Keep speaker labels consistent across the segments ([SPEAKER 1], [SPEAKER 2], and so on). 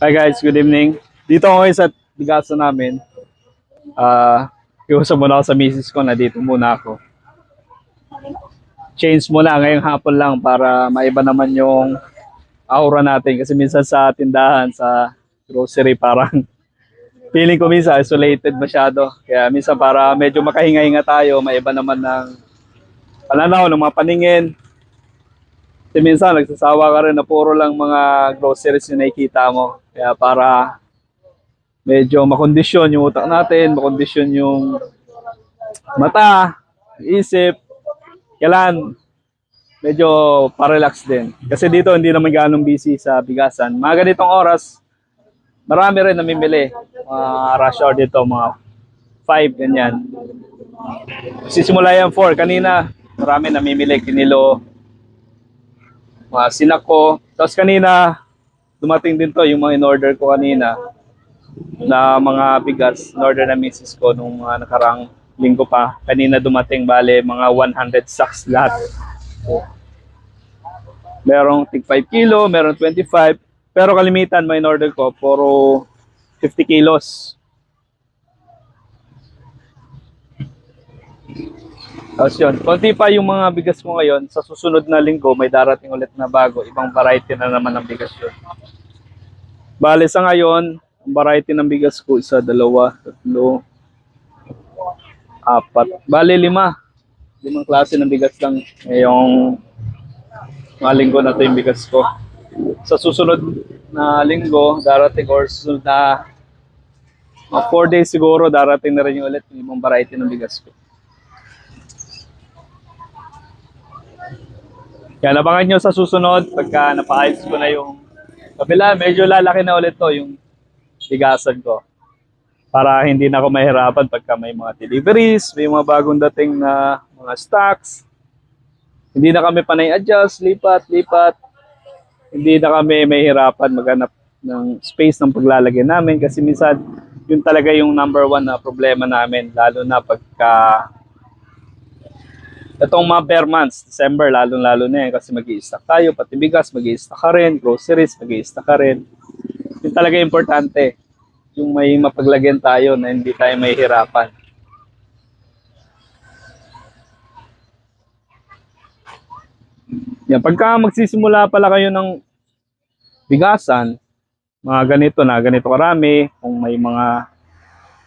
[SPEAKER 1] Hi guys, good evening. Dito ako ngayon sa bigasan namin. Uh, muna ako sa misis ko na dito muna ako. Change muna ngayong hapon lang para maiba naman yung aura natin kasi minsan sa tindahan, sa grocery parang feeling ko minsan isolated masyado. Kaya minsan para medyo makahinga-hinga tayo, maiba naman ng pananaw, ng mga paningin. Kasi minsan nagsasawa ka rin na puro lang mga groceries yung nakikita mo. Kaya para medyo makondisyon yung utak natin, makondisyon yung mata, isip, kailan medyo parelax din. Kasi dito hindi naman ganong busy sa bigasan. Mga ganitong oras, marami rin namimili. Mga rush hour dito, mga 5, ganyan. Sisimula yan 4. Kanina, marami namimili. Kinilo, mga sinak ko. Tapos kanina, dumating din to yung mga in-order ko kanina na mga bigas. In-order na misis ko nung mga nakarang linggo pa. Kanina dumating, bale, mga 100 sacks lahat. So, merong tig 5 kilo, merong 25. Pero kalimitan, may in-order ko, puro 50 kilos. Tapos yun, konti pa yung mga bigas mo ngayon, sa susunod na linggo may darating ulit na bago, ibang variety na naman ng bigas yun. Bale sa ngayon, ang variety ng bigas ko, isa, dalawa, tatlo, apat, bale lima. Limang klase ng bigas lang ngayong mga linggo na to yung bigas ko. Sa susunod na linggo, darating or susunod na mga 4 days siguro, darating na rin yung ulit yung ibang variety ng bigas ko. Kaya nabangan nyo sa susunod, pagka napaayos ko na yung kabila, medyo lalaki na ulit to yung bigasan ko. Para hindi na ako mahirapan pagka may mga deliveries, may mga bagong dating na mga stocks. Hindi na kami panay adjust, lipat, lipat. Hindi na kami mahirapan maghanap ng space ng paglalagay namin kasi minsan yun talaga yung number one na problema namin lalo na pagka Itong mga bare months, December, lalong-lalo na yan kasi mag stock tayo, pati bigas, mag stock ka rin, groceries, mag stock ka rin. Yun talaga importante, yung may mapaglagyan tayo na hindi tayo mahihirapan. Yan, pagka magsisimula pala kayo ng bigasan, mga ganito na, ganito karami, kung may mga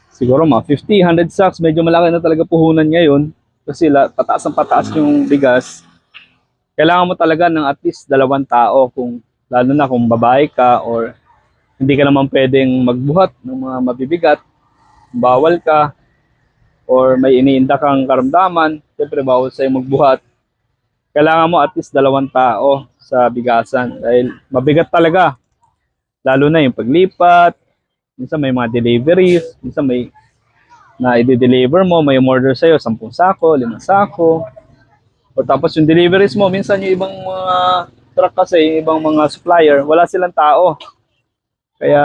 [SPEAKER 1] siguro mga 50, 100 sacks, medyo malaki na talaga puhunan ngayon, kasi la, pataas ang pataas yung bigas, kailangan mo talaga ng at least dalawang tao kung lalo na kung babae ka or hindi ka naman pwedeng magbuhat ng mga mabibigat, bawal ka or may iniinda kang karamdaman, siyempre bawal sa'yo magbuhat. Kailangan mo at least dalawang tao sa bigasan dahil mabigat talaga. Lalo na yung paglipat, minsan may mga deliveries, minsan may na i-deliver mo, may order sa'yo, 10 sako, 5 sako. O tapos yung deliveries mo, minsan yung ibang mga truck kasi, yung ibang mga supplier, wala silang tao. Kaya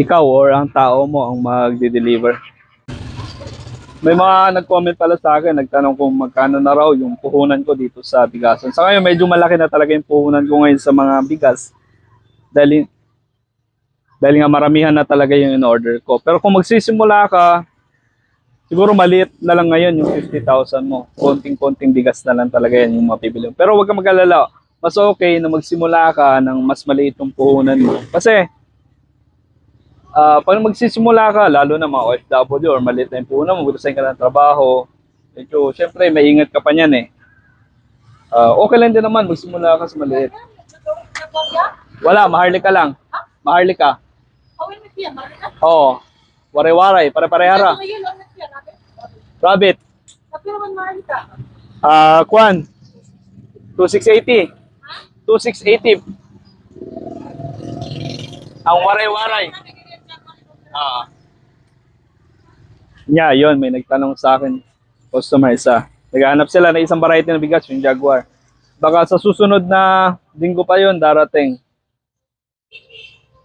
[SPEAKER 1] ikaw or ang tao mo ang magde-deliver. May mga nag-comment pala sa akin, nagtanong kung magkano na raw yung puhunan ko dito sa bigasan. Sa ngayon, medyo malaki na talaga yung puhunan ko ngayon sa mga bigas. Dahil dahil nga maramihan na talaga yung in-order ko. Pero kung magsisimula ka, siguro maliit na lang ngayon yung 50,000 mo. Konting-konting bigas na lang talaga yan yung mapibili. Pero huwag ka mag-alala. Mas okay na magsimula ka ng mas maliit yung puhunan mo. Kasi, ah pag magsisimula ka, lalo na mga OFW or maliit na yung puhunan mo, gusto ka ng trabaho, medyo, syempre, may ingat ka pa niyan eh. Ah, okay lang din naman, magsimula ka sa maliit. Wala, maharlika lang. Maharlika.
[SPEAKER 2] Awin
[SPEAKER 1] Oo. Pare-parehara.
[SPEAKER 2] Ano siya, natin?
[SPEAKER 1] Rabbit. Ah, Kwan. 2680. 2680. Ang waray-waray. Ah. Yeah, yon may nagtanong sa akin, customer isa. Naghahanap sila ng isang variety ng bigas, yung Jaguar. Baka sa susunod na linggo pa yon darating.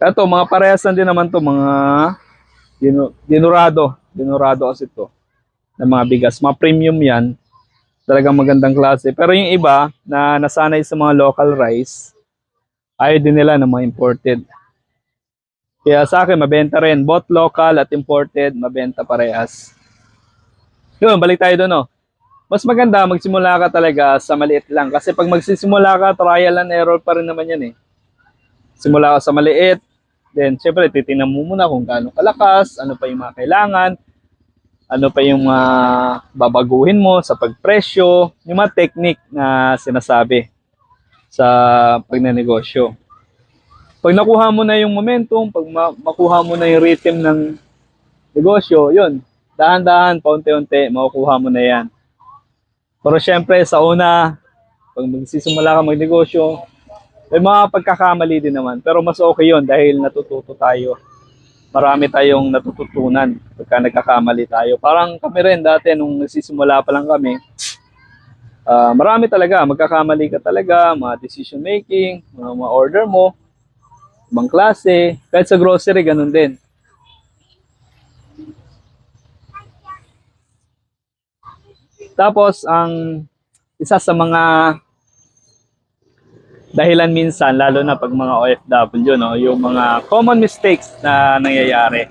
[SPEAKER 1] Ito, mga parehas din naman to mga dinu- dinurado. Dinurado kasi to ng mga bigas. Mga premium yan. Talagang magandang klase. Pero yung iba na nasanay sa mga local rice, Ayaw din nila ng mga imported. Kaya sa akin, mabenta rin. Both local at imported, mabenta parehas. Yun, balik tayo doon, no? Mas maganda, magsimula ka talaga sa maliit lang. Kasi pag magsisimula ka, trial and error pa rin naman yan eh. Simula ka sa maliit, then syempre titingnan mo muna kung gaano kalakas, ano pa yung mga kailangan, ano pa yung mga babaguhin mo sa pagpresyo, yung mga technique na sinasabi sa pagnenegosyo. Pag nakuha mo na yung momentum, pag ma- makuha mo na yung rhythm ng negosyo, yun, dahan-dahan, paunti-unti, makukuha mo na yan. Pero syempre, sa una, pag magsisimula ka magnegosyo, may mga pagkakamali din naman. Pero mas okay yun dahil natututo tayo. Marami tayong natututunan pagka nagkakamali tayo. Parang kami rin dati nung nagsisimula pa lang kami, ah, marami talaga, magkakamali ka talaga, mga decision making, mga, mga order mo, ibang klase, kahit sa grocery, ganun din. Tapos, ang isa sa mga dahilan minsan, lalo na pag mga OFW, no, yung mga common mistakes na nangyayari.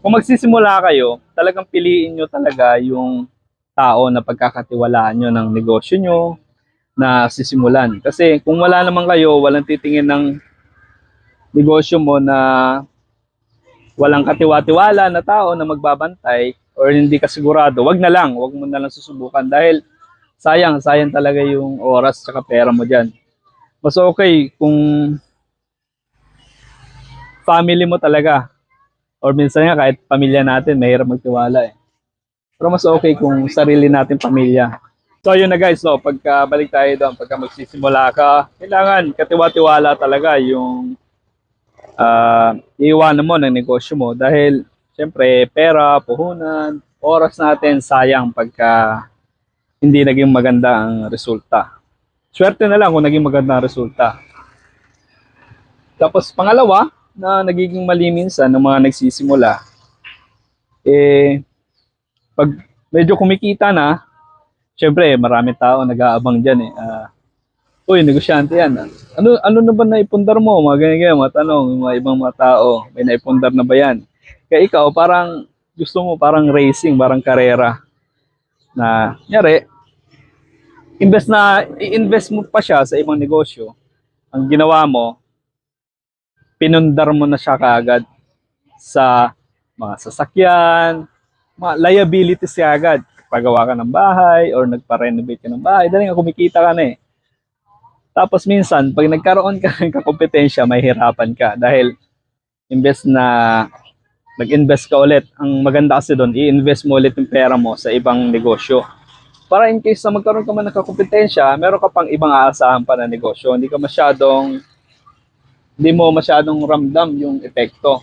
[SPEAKER 1] Kung magsisimula kayo, talagang piliin nyo talaga yung tao na pagkakatiwalaan nyo ng negosyo nyo na sisimulan. Kasi kung wala naman kayo, walang titingin ng negosyo mo na walang katiwa-tiwala na tao na magbabantay or hindi ka sigurado, wag na lang, wag mo na lang susubukan dahil sayang, sayang talaga yung oras at pera mo dyan. Mas okay kung family mo talaga or minsan nga kahit pamilya natin, mahirap magtiwala eh. Pero mas okay kung sarili natin pamilya. So yun na guys, no, pagka balik tayo doon, pagka magsisimula ka, kailangan katiwa-tiwala talaga yung ah iiwanan mo ng negosyo mo dahil syempre pera, puhunan, oras natin sayang pagka hindi naging maganda ang resulta. Swerte na lang kung naging maganda ang resulta. Tapos pangalawa, na nagiging mali minsan ng mga nagsisimula, eh, pag medyo kumikita na, syempre marami tao nag-aabang dyan eh. Ah, Uy, negosyante yan. ah. Ano ano na ba naipundar mo? Mga ganyan, ganyan, mga tanong, mga ibang mga tao, may naipundar na ba yan? Kaya ikaw, parang gusto mo parang racing, parang karera. Na, nyari, invest na, i-invest mo pa siya sa ibang negosyo. Ang ginawa mo, pinundar mo na siya kaagad sa mga sasakyan, mga liabilities siya agad. Pagawa ka ng bahay or nagpa-renovate ka ng bahay, dahil nga kumikita ka na eh. Tapos minsan, pag nagkaroon ka ng kakompetensya, may hirapan ka dahil invest na nag-invest ka ulit. Ang maganda kasi doon, i-invest mo ulit yung pera mo sa ibang negosyo. Para in case na magkaroon ka man ng kakompetensya, meron ka pang ibang aasahan pa na negosyo. Hindi ka masyadong, hindi mo masyadong ramdam yung epekto.